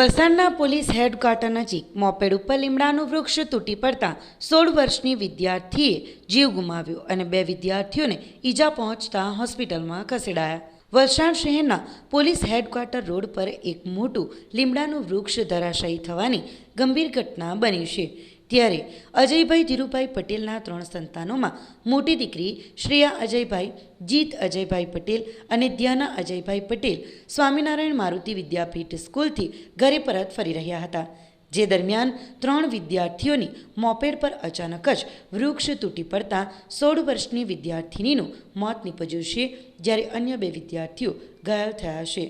વલસાડના police headquarter નજીક moped ઉપર લીમડાનું વૃક્ષ તૂટી પડતા સોળ વર્ષની વિદ્યાર્થીએ જીવ ગુમાવ્યો અને બે વિદ્યાર્થીઓને ઈજા પહોંચતા હોસ્પિટલમાં ખસેડાયા. વલસાડ શહેરના પોલીસ હેડક્વાર્ટર રોડ પર એક મોટું લીમડાનું વૃક્ષ ધરાશાયી થવાની ગંભીર ઘટના બની છે. ત્યારે અજયભાઈ ધીરુભાઈ પટેલના ત્રણ સંતાનોમાં મોટી દીકરી શ્રેયા અજયભાઈ, જીત અજયભાઈ પટેલ અને ધ્યાના અજયભાઈ પટેલ સ્વામિનારાયણ મારુતિ વિદ્યાપીઠ સ્કૂલથી ઘરે પરત ફરી રહ્યા હતા. જે દરમિયાન ત્રણ વિદ્યાર્થીઓની મોપેડ પર અચાનક જ વૃક્ષ તૂટી પડતા સોળ વર્ષની વિદ્યાર્થિનીનું મોત નીપજ્યું છે, જ્યારે અન્ય બે વિદ્યાર્થીઓ ઘાયલ થયા છે.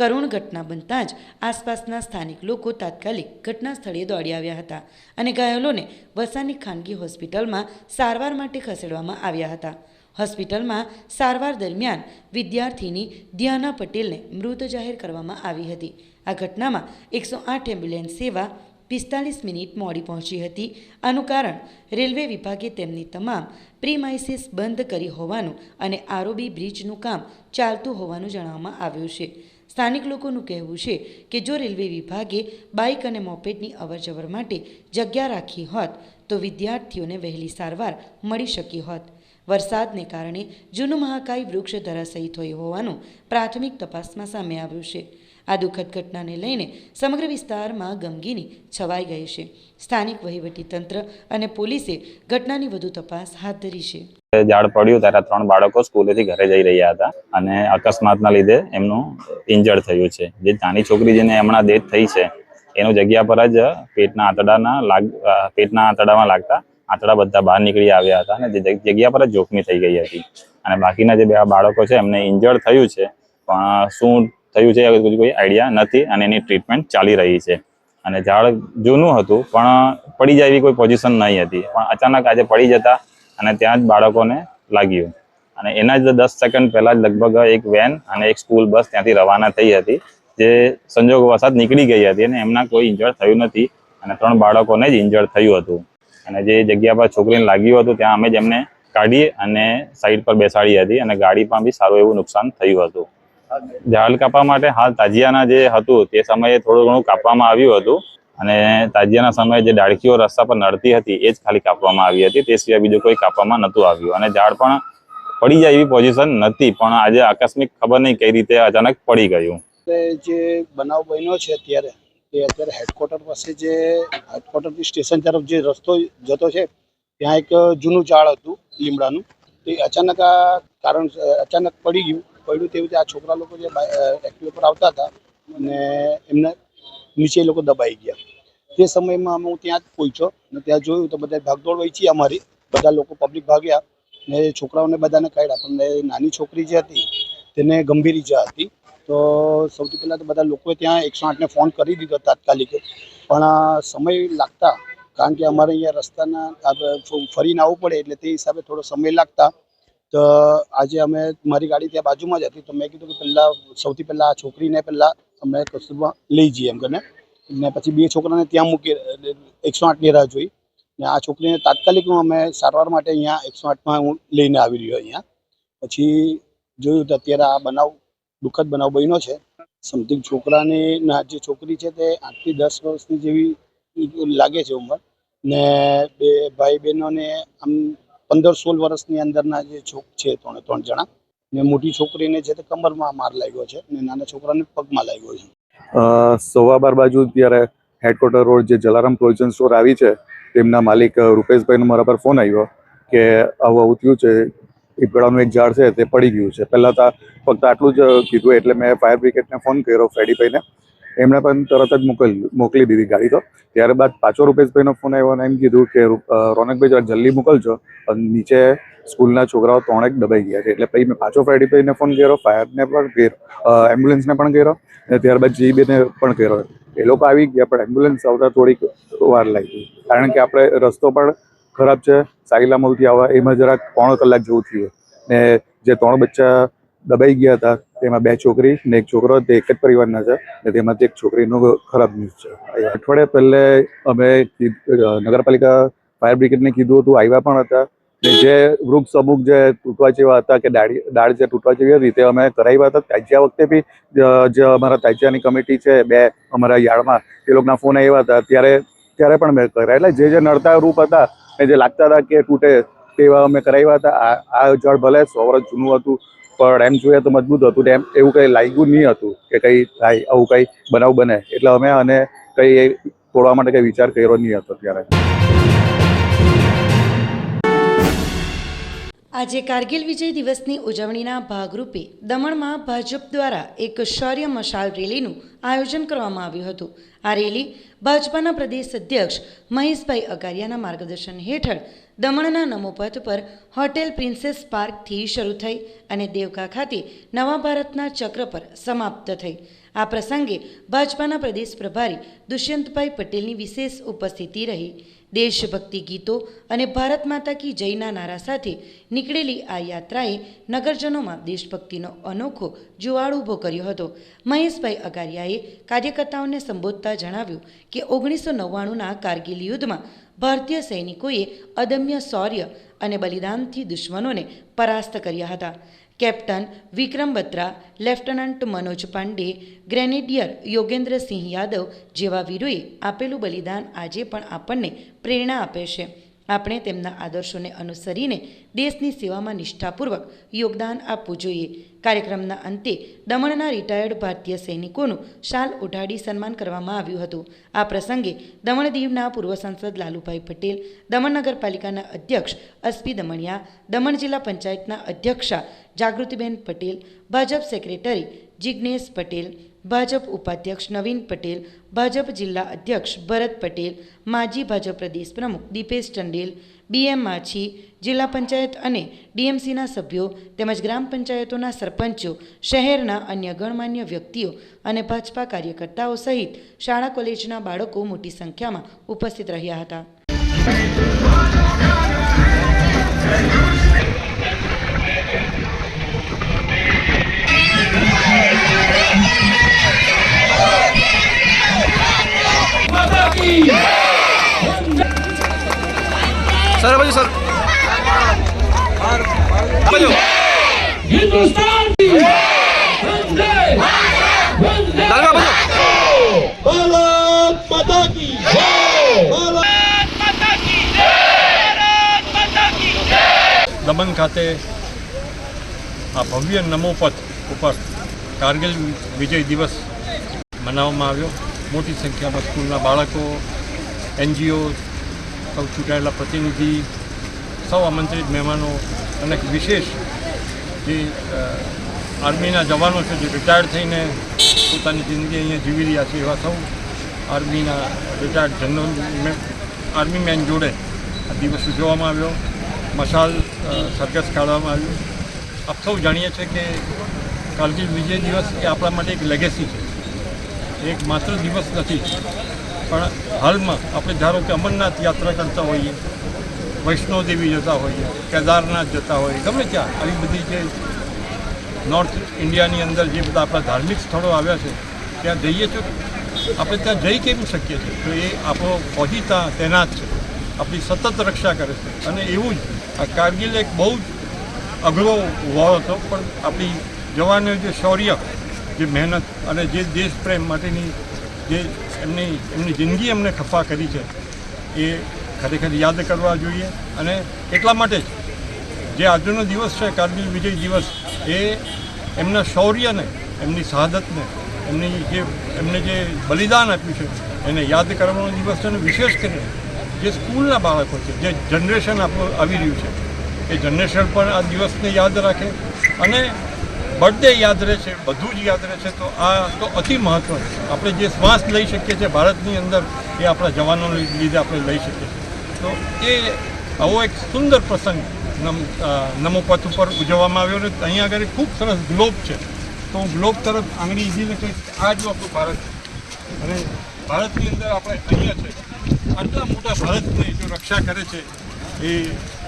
કરુણ ઘટના બનતા જ આસપાસના સ્થાનિક લોકો તાત્કાલિક ઘટના સ્થળે દોડી આવ્યા હતા અને ઘાયલોને વસાની ખાનગી હોસ્પિટલમાં સારવાર માટે ખસેડવામાં આવ્યા હતા. હોસ્પિટલમાં સારવાર દરમિયાન વિદ્યાર્થીની ધ્યાના પટેલને મૃત જાહેર કરવામાં આવી હતી. આ ઘટનામાં એકસો આઠ એમ્બ્યુલન્સ સેવા પિસ્તાલીસ મિનિટ મોડી પહોંચી હતી. આનું કારણ રેલવે વિભાગે તેમની તમામ પ્રીમાઇસીસ બંધ કરી હોવાનું અને આરોબી બ્રિજનું કામ ચાલતું હોવાનું જણાવવામાં આવ્યું છે. સ્થાનિક લોકોનું કહેવું છે કે જો રેલવે વિભાગે બાઇક અને મોપેડની અવરજવર માટે જગ્યા રાખી હોત, તો વિદ્યાર્થીઓને વહેલી સારવાર મળી શકી હોત. વરસાદને કારણે જૂનું મહાકાય વૃક્ષ ધરાશયી થયું હોવાનું પ્રાથમિક તપાસમાં સામે આવ્યું છે. આ દુઃખદ ઘટનાને લઈને સમગ્ર વિસ્તારમાં ગમગીની છવાઈ ગઈ છે. સ્થાનિક વહીવટીતંત્ર અને પોલીસે ઘટનાની વધુ તપાસ હાથ ધરી છે. ઝાડ પડ્યું ત્યારે ત્રણ બાળકો સ્કૂલેથી ઘરે જઈ રહ્યા હતા અને અકસ્માતના લીધે એમનું ઇન્જર્ડ થયું છે. જે નાની છોકરી જેને હમણાં ડેથ થઈ છે, એનું જગ્યા પર જ પેટના આંતડાના લાગ પેટના આંતરડામાં લાગતા આંતડા બધા બહાર નીકળી આવ્યા હતા અને જે જગ્યા પર જ જોખમી થઈ ગઈ હતી. અને બાકીના જે બે બાળકો છે, એમને ઇન્જર્ડ થયું છે, પણ શું થયું છે હજુ કોઈ આઈડિયા નથી અને એની ટ્રીટમેન્ટ ચાલી રહી છે. અને ઝાડ જૂનું હતું, પણ પડી જાય એવી કોઈ પોઝિશન નહીં હતી. પણ અચાનક આજે પડી જતા અને ત્યાં જ બાળકોને લાગ્યું. અને એના જ દસ સેકન્ડ પહેલાં જ લગભગ એક વેન અને એક સ્કૂલ બસ ત્યાંથી રવાના થઈ હતી, જે સંજોગવશાત નીકળી ગઈ હતી અને એમના કોઈ ઇન્જર્ડ થયું નથી અને ત્રણ બાળકોને જ ઇન્જર્ડ થયું હતું. અને જે જગ્યા પર છોકરીને લાગ્યું હતું, ત્યાં અમે જ એમને કાઢી અને સાઈડ પર બેસાડી હતી અને ગાડીમાં બી સારું એવું નુકસાન થયું હતું. ઝાડ કાપવા માટે હાલ તાજિયાના જે હતું તે સમયે થોડું ઘણું કાપવામાં આવ્યું હતું. અને તાજિયાના સમયે જે ડાળખીઓ રસ્તા પર નડતી હતી એ જ ખાલી કાપવામાં આવી હતી. તે સિવાય બીજું કોઈ કાપવામાં નહોતું આવ્યું. અને ઝાડ પણ પડી જાય એવી પોઝિશન નથી, પણ આજે આકસ્મિક ખબર નહીં કઈ રીતે અચાનક પડી ગયું. જે બનાવ બન્યો છે અત્યારે એ અત્યારે હેડક્વાર્ટર પાસે જે હેડક્વાર્ટરથી સ્ટેશન તરફ જે રસ્તો જતો છે, ત્યાં એક જૂનું ઝાડ હતું લીમડાનું. તે અચાનક આ કારણ અચાનક પડી ગયું. પડ્યું તેવી રીતે આ છોકરા લોકો જે એક્ટિવ પર આવતા હતા અને એમને નીચે લોકો દબાઈ ગયા. તે સમયમાં હું ત્યાં જ પહોંચ્યો અને ત્યાં જોયું તો બધા ભાગદોડ વહી છે અમારી. બધા લોકો પબ્લિક ભાગ્યા ને છોકરાઓને બધાને કાઢ્યા. પણ નાની છોકરી જે હતી તેને ગંભીર ઈજા હતી. તો સૌથી પહેલાં તો બધા લોકોએ ત્યાં એકસો આઠને ફોન કરી દીધો તાત્કાલિક. પણ સમય લાગતા, કારણ કે અમારે અહીંયા રસ્તાના ફરીને આવવું પડે એટલે તે હિસાબે થોડો સમય લાગતા. તો આજે અમે મારી ગાડી ત્યાં બાજુમાં જ હતી. તો મેં કીધું કે પહેલાં સૌથી પહેલાં આ છોકરીને પહેલાં અમે કસ્તુરમાં લઈ જઈએ એમ કરીને. ને પછી બે છોકરાને ત્યાં મૂકી, એકસો આઠની રાહ જોઈ. ને આ છોકરીને તાત્કાલિક હું અમે સારવાર માટે અહીંયા એકસો આઠમાં હું લઈને આવી રહ્યો અહીંયા. પછી જોયું તો અત્યારે આ બનાવ, દુઃખદ બનાવ બન્યો છે. સમથિંગ છોકરાની જે છોકરી છે તે આઠથી દસ વર્ષની જેવી લાગે છે ઉંમર. ને બે ભાઈ બહેનોને આમ પંદર સોળ વર્ષની અંદરના જે છોક છે ત્રણે ત્રણ જણા. ને મોટી છોકરીને છે તે કમરમાં માર લાગ્યો છે ને નાના છોકરાને પગમાં લાગ્યો છે. સવા બાર બાજુ ત્યારે હેડક્વાર્ટર રોડ જે જલારામ પ્રોવિઝન સ્ટોર આવી છે, તેમના માલિક રૂપેશભાઈનો મારા પર ફોન આવ્યો કે આવું આવું થયું છે પીપળાનું એક ઝાડ છે, તે પડી ગયું છે. પહેલાં તો ફક્ત આટલું જ કીધું એટલે મેં ફાયર બ્રિગેડને ફોન કર્યો ફ્રેડીભાઈને એમણે પણ તરત જ મોકલ, મોકલી દીધી ગાડી તો. ત્યારબાદ પાછો રૂપેશભાઈનો ફોન આવ્યો અને એમ કીધું કે રોનકભાઈ, જરા જલ્દી મોકલજો. અને નીચે સ્કૂલના છોકરાઓ ત્રણેક દબાઈ ગયા છે. એટલે પછી મેં પાછો ફ્રેડીભાઈને ફોન કર્યો, ફાયરને પણ કર્યો એમ્બ્યુલન્સને પણ કર્યો અને ત્યારબાદ જીબીને પણ કર્યો. એ લોકો આવી ગયા, પણ એમ્બ્યુલન્સ આવતા થોડીક વાર લાગી. કારણ કે આપણે રસ્તો પણ ખરાબ છે સાઈલામલથી આવવા એમાં જરાક પોણો કલાક જેવું થયું. ને જે ત્રણ બચ્ચા દબાઈ ગયા હતા. તેમાં બે છોકરી ને એક છોકરો તે એક જ પરિવારના છે ને તેમાંથી એક છોકરીનું ખરાબ ન્યૂઝ છે. અઠવાડિયા પહેલે અમે નગરપાલિકા ફાયર બ્રિગેડને કીધું હતું, આવ્યા પણ હતા. ને જે વૃક્ષ અમુક જે તૂટવા જેવા હતા કે ડાળી ડાળ જે તૂટવા જેવી હતી તે અમે કરાવ્યા હતા. તાજિયા વખતે બી જે અમારા તાજિયાની કમિટી છે, બે અમારા યાર્ડમાં એ લોકોના ફોન આવ્યા હતા. ત્યારે ત્યારે પણ મેં કરાયેલા જે જે નડતા રૂપ હતા ને જે લાગતા હતા કે તૂટે, તેવા અમે કરાવ્યા હતા. આ જળ ભલે સો વર્ષ જૂનું હતું પણ એમ જોઈએ તો મજબૂત હતું ને એમ એવું કંઈ લાગ્યું નહીં હતું કે કંઈ થાય, આવું કંઈ બનાવ બને. એટલે અમે અને કંઈ તોડવા માટે કંઈ વિચાર કર્યો નહીં હતો ત્યારે. આજે કારગિલ વિજય દિવસની ઉજવણીના ભાગરૂપે દમણમાં ભાજપ દ્વારા એક શૌર્ય મશાલ રેલીનું આયોજન કરવામાં આવ્યું હતું. આ રેલી ભાજપાના પ્રદેશ અધ્યક્ષ મહેશભાઈ અગારિયાના માર્ગદર્શન હેઠળ દમણના નમોપથ પર હોટેલ પ્રિન્સેસ પાર્કથી શરૂ થઈ અને દેવકા ખાતે નવા ભારતના ચક્ર પર સમાપ્ત થઈ. આ પ્રસંગે ભાજપાના પ્રદેશ પ્રભારી દુષ્યંતભાઈ પટેલની વિશેષ ઉપસ્થિતિ રહી. દેશભક્તિ ગીતો અને ભારત માતા કી જયના નારા સાથે નીકળેલી આ યાત્રાએ નગરજનોમાં દેશભક્તિનો અનોખો જુવાળ ઊભો કર્યો હતો. મહેશભાઈ અગારિયાએ કાર્યકર્તાઓને સંબોધતા જણાવ્યું કે ઓગણીસો નવ્વાણુંના કારગિલ યુદ્ધમાં ભારતીય સૈનિકોએ અદમ્ય શૌર્ય અને બલિદાનથી દુશ્મનોને પરાસ્ત કર્યા હતા. Captain Vikram Batra, lieutenant Manoj Pandey, grenadier Yogendrasingh Yadav જેવા વીરોએ આપેલું બલિદાન આજે પણ આપણને પ્રેરણા આપે છે. આપણે તેમના આદર્શોને અનુસરીને દેશની સેવામાં નિષ્ઠાપૂર્વક યોગદાન આપવું જોઈએ. કાર્યક્રમના અંતે દમણના રિટાયર્ડ ભારતીય સૈનિકોનું શાલ ઉઢાડી સન્માન કરવામાં આવ્યું હતું. આ પ્રસંગે દમણ દીવના પૂર્વ સાંસદ લાલુભાઈ પટેલ, દમણ નગરપાલિકાના અધ્યક્ષ અસ્પી દમણિયા, દમણ જિલ્લા પંચાયતના અધ્યક્ષા જાગૃતિબેન પટેલ, ભાજપ સેક્રેટરી જિજ્ઞેશ પટેલ ભાજપ ઉપાધ્યક્ષ નવીન પટેલ, ભાજપ જિલ્લા અધ્યક્ષ ભરત પટેલ, માજી ભાજપ પ્રદેશ પ્રમુખ દીપેશ ચંડેલ બીએમ માછી, જિલ્લા પંચાયત અને ડીએમસીના સભ્યો તેમજ ગ્રામ પંચાયતોના સરપંચો, શહેરના અન્ય ગણમાન્ય વ્યક્તિઓ અને ભાજપા કાર્યકર્તાઓ સહિત શાળા કોલેજના બાળકો મોટી સંખ્યામાં ઉપસ્થિત રહ્યા હતા. કી સર બાજુ સર બાજુ હિન્દુસ્તાન કી વંદે ભારત વંદે ભારત માતા કી ભારત માતા કી ભારત માતા કી દમણ ખાતે આ ભવ્ય નમો નમોપથ ઉપર કારગિલ વિજય દિવસ મનાવવામાં આવ્યો. મોટી સંખ્યામાં સ્કૂલના બાળકો, એનજીઓ, સૌ ચૂંટાયેલા પ્રતિનિધિ, સૌ આમંત્રિત મહેમાનો અને વિશેષ જે આર્મીના જવાનો છે જે રિટાયર્ડ થઈને પોતાની જિંદગી અહીંયા જીવી રહ્યા છે એવા સૌ આર્મીના રિટાયર્ડ જનરલ આર્મી મેન જોડે આ દિવસ ઉજવવામાં આવ્યો. મશાલ સરઘસ કાઢવામાં આવ્યું. આપ સૌ જાણીએ છીએ કે કારગિલ વિજય દિવસ એ આપણા માટે એક લેગેસી છે. એક માત્ર દિવસ નથી. પણ હાલમાં આપણે ધારો કે અમરનાથ યાત્રા કરતા હોઈએ, વૈષ્ણોદેવી જતા હોઈએ, કેદારનાથ જતા હોઈએ, ગમે ત્યાં આવી બધી જે નોર્થ ઇન્ડિયાની અંદર જે બધા આપણા ધાર્મિક સ્થળો આવ્યા છે, ત્યાં જઈએ છો આપણે ત્યાં જઈ કેમ શકીએ છીએ? તો એ આપણો ફૌજી ત્યાં તૈનાત છે. આપણી સતત રક્ષા કરે છે. અને એવું જ આ કારગિલ એક બહુ જ અઘરો વોર હતો, પણ આપણી જવાનો જે શૌર્ય જે મહેનત અને જે દેશ પ્રેમ માટેની જે એમની એમની જિંદગી એમને ખફા કરી છે, એ ખરેખર યાદ કરવા જોઈએ અને એટલા માટે જ જે આજનો દિવસ છે, કારગિલ વિજય દિવસ, એ એમના શૌર્યને, એમની શહાદતને, એમની જે, એમને જે બલિદાન આપ્યું છે, એને યાદ કરવાનો દિવસ છે અને વિશેષ કરીને જે સ્કૂલના બાળકો છે, જે જનરેશન આપણું આવી રહ્યું છે, એ જનરેશન પણ આ દિવસને યાદ રાખે અને બર્થડે યાદ રહે છે બધું જ યાદ રહે છે તો આ તો અતિ મહત્વ આપણે જે શ્વાસ લઈ શકીએ છીએ ભારતની અંદર, એ આપણા જવાનો લીધે આપણે લઈ શકીએ તો એ આવો એક સુંદર પ્રસંગ નમ નમોપથ ઉપર ઉજવવામાં આવ્યો અને અહીંયા આગળ ખૂબ સરસ ગ્લોબ છે. તો હું ગ્લોબ તરફ આંગળી ઈજીને કહીશ કે આ જો આપણું ભારત છે. અને ભારતની અંદર આપણે અહીંયા છે. આટલા મોટા ભારતની જો રક્ષા કરે છે, એ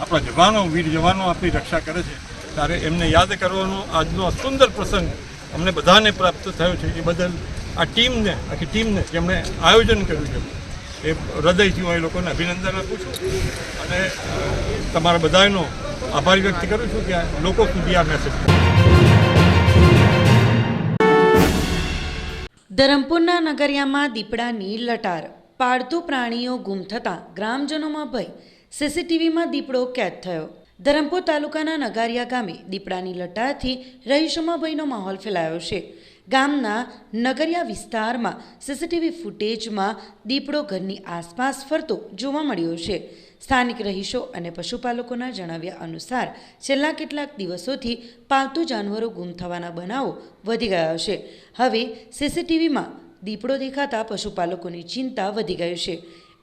આપણા જવાનો, વીર જવાનો આપણી રક્ષા કરે છે. ત્યારે એમને યાદ કરવાનો આજનો સુંદર પ્રસંગ અમને બધાને પ્રાપ્ત થયો છે. એ બદલ આ ટીમને, આખી ટીમને જેમણે આયોજન કર્યું છે. એ હૃદયથી હું એ લોકોને અભિનંદન આપું છું. અને તમારા બધાનો આભાર વ્યક્ત કરું છું કે લોકો સુધી આ મેસેજ ધરમપુરના નગરિયામાં દીપડાની લટાર. પાળતુ પ્રાણીઓ ગુમ થતાં ગ્રામજનોમાં ભય. સીસીટીવીમાં દીપડો કેદ થયો. ધરમપુર તાલુકાના નગારિયા ગામે દીપડાની લટારથી રહીશોમાં ભયનો માહોલ ફેલાયો છે. ગામના નગરિયા વિસ્તારમાં સીસીટીવી ફૂટેજમાં દીપડો ઘરની આસપાસ ફરતો જોવા મળ્યો છે. સ્થાનિક રહીશો અને પશુપાલકોના જણાવ્યા અનુસાર, છેલ્લા કેટલાક દિવસોથી પાલતુ જાનવરો ગુમ થવાના બનાવો વધી ગયા છે. હવે સીસીટીવીમાં દીપડો દેખાતા પશુપાલકોની ચિંતા વધી ગઈ છે.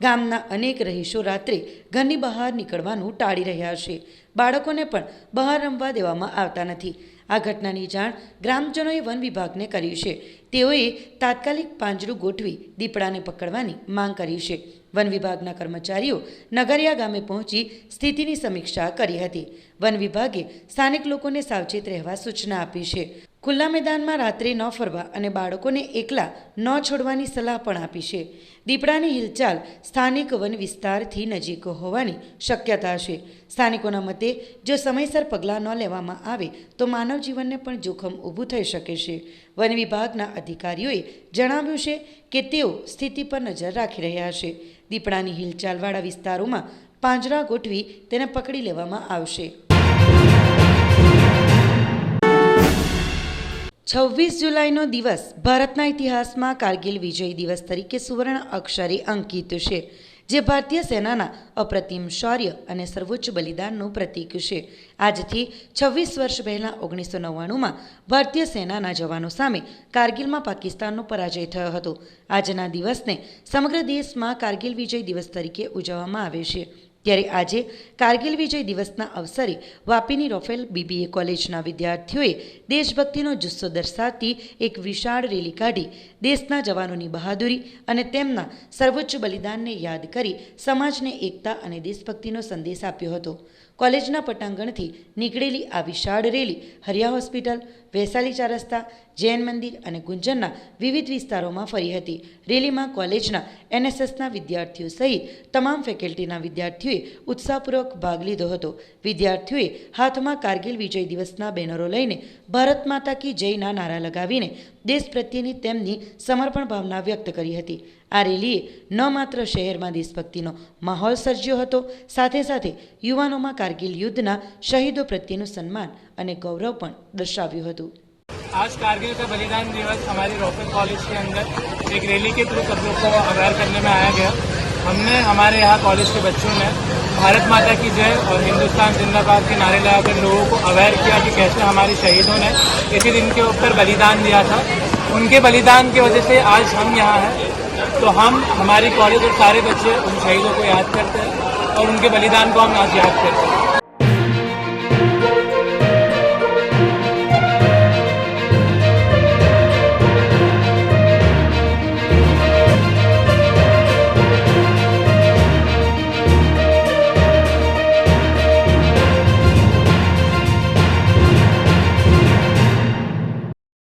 ગામના અનેક રહીશો રાત્રે ઘરની બહાર નીકળવાનું ટાળી રહ્યા છે. બાળકોને પણ બહાર રમવા દેવામાં આવતા નથી. આ ઘટનાની જાણ ગ્રામજનોએ વન વિભાગને કરી છે. તેઓએ તાત્કાલિક પાંજરું ગોઠવી દીપડાને પકડવાની માંગ કરી છે. વન વિભાગના કર્મચારીઓ નગરિયા ગામે પહોંચી સ્થિતિની સમીક્ષા કરી હતી. વન વિભાગે સ્થાનિક લોકોને સાવચેત રહેવા સૂચના આપી છે. ખુલ્લા મેદાનમાં રાત્રે ન ફરવા અને બાળકોને એકલા ન છોડવાની સલાહ પણ આપી છે. દીપડાની હિલચાલ સ્થાનિક વન વિસ્તારથી નજીક હોવાની શક્યતા છે. સ્થાનિકોના મતે, જો સમયસર પગલાં ન લેવામાં આવે, તો માનવ જીવનને પણ જોખમ ઊભું થઈ શકે છે. વન વિભાગના અધિકારીઓએ જણાવ્યું છે કે તેઓ સ્થિતિ પર નજર રાખી રહ્યા છે. દીપડાની હિલચાલવાળા વિસ્તારોમાં પાંજરા ગોઠવી તેને પકડી લેવામાં આવશે. છવ્વીસ જુલાઈનો દિવસ ભારતના ઇતિહાસમાં કારગિલ વિજય દિવસ તરીકે સુવર્ણ અક્ષરે અંકિત છે, જે ભારતીય સેનાના અપ્રતિમ શૌર્ય અને સર્વોચ્ચ બલિદાનનું પ્રતીક છે. આજથી છવ્વીસ વર્ષ પહેલાં ઓગણીસો નવ્વાણુંમાં ભારતીય સેનાના જવાનો સામે કારગિલમાં પાકિસ્તાનનો પરાજય થયો હતો. આજના દિવસને સમગ્ર દેશમાં કારગિલ વિજય દિવસ તરીકે ઉજવવામાં આવે છે. ત્યારે આજે કારગિલ વિજય દિવસના અવસરે વાપીની રોફેલ બીબીએ કોલેજના વિદ્યાર્થીઓએ દેશભક્તિનો જુસ્સો દર્શાવતી એક વિશાળ રેલી કાઢી દેશના જવાનોની બહાદુરી અને તેમના સર્વોચ્ચ બલિદાનને યાદ કરી સમાજને એકતા અને દેશભક્તિનો સંદેશ આપ્યો હતો. કોલેજના પટાંગણથી નીકળેલી આ વિશાળ રેલી હરિયા હોસ્પિટલ, વૈશાલી ચાર રસ્તા જૈન મંદિર અને ગુંજનના વિવિધ વિસ્તારોમાં ફરી હતી. રેલીમાં કોલેજના એનએસએસના વિદ્યાર્થીઓ સહિત તમામ ફેકલ્ટીના વિદ્યાર્થીઓએ ઉત્સાહપૂર્વક ભાગ લીધો હતો. વિદ્યાર્થીઓએ હાથમાં કારગિલ વિજય દિવસના બેનરો લઈને ભારત માતા કી જયના નારા લગાવીને દેશ પ્રત્યેની તેમની સમર્પણ ભાવના વ્યક્ત કરી હતી. આ રેલીએ ન માત્ર શહેરમાં દેશભક્તિનો માહોલ સર્જ્યો હતો સાથે સાથે યુવાનોમાં કારગિલ યુદ્ધના શહીદો પ્રત્યેનું સન્માન અને ગૌરવ પણ દર્શાવ્યું હતું आज कारगिल का बलिदान दिवस हमारी रॉकेट कॉलेज के अंदर एक रैली के थ्रू सब लोग को अवेयर करने में आया गया हमने हमारे यहाँ कॉलेज के बच्चों ने भारत माता की जय और हिंदुस्तान जिंदाबाद के नारे लगाकर लोगों को अवेयर किया कि कैसे हमारे शहीदों ने इसी दिन के ऊपर बलिदान दिया था उनके बलिदान की वजह से आज हम यहाँ हैं तो हम हमारी कॉलेज और सारे बच्चे उन शहीदों को याद करते हैं और उनके बलिदान को हम आज याद करते हैं